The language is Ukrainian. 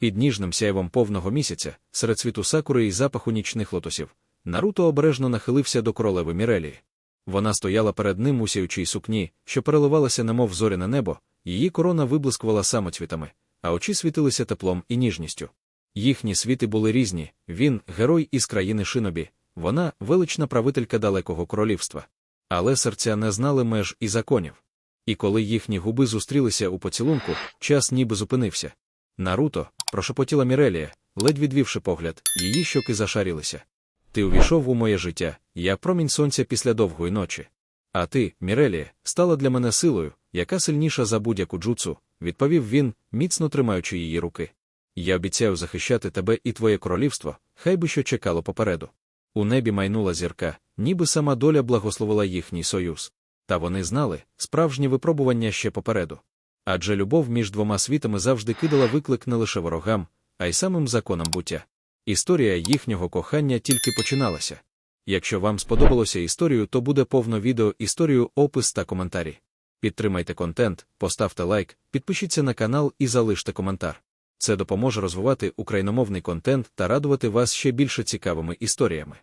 Під ніжним сяєвом повного місяця, серед світу сакури і запаху нічних лотосів, Наруто обережно нахилився до королеви Мірелії. Вона стояла перед ним у сяючій сукні, що переливалася немов зоряне небо, її корона виблискувала самоцвітами, а очі світилися теплом і ніжністю. Їхні світи були різні він герой із країни Шинобі, вона велична правителька далекого королівства. Але серця не знали меж і законів. І коли їхні губи зустрілися у поцілунку, час ніби зупинився. Наруто, прошепотіла Мірелія, ледь відвівши погляд, її щоки зашарілися. Ти увійшов у моє життя, я промінь сонця після довгої ночі. А ти, Мірелія, стала для мене силою, яка сильніша за будь-яку джуцу, відповів він, міцно тримаючи її руки. Я обіцяю захищати тебе і твоє королівство, хай би що чекало попереду. У небі майнула зірка, ніби сама доля благословила їхній союз. Та вони знали, справжнє випробування ще попереду. Адже любов між двома світами завжди кидала виклик не лише ворогам, а й самим законам буття. Історія їхнього кохання тільки починалася. Якщо вам сподобалося історію, то буде повно відео історію, опис та коментарі. Підтримайте контент, поставте лайк, підпишіться на канал і залиште коментар. Це допоможе розвивати україномовний контент та радувати вас ще більше цікавими історіями.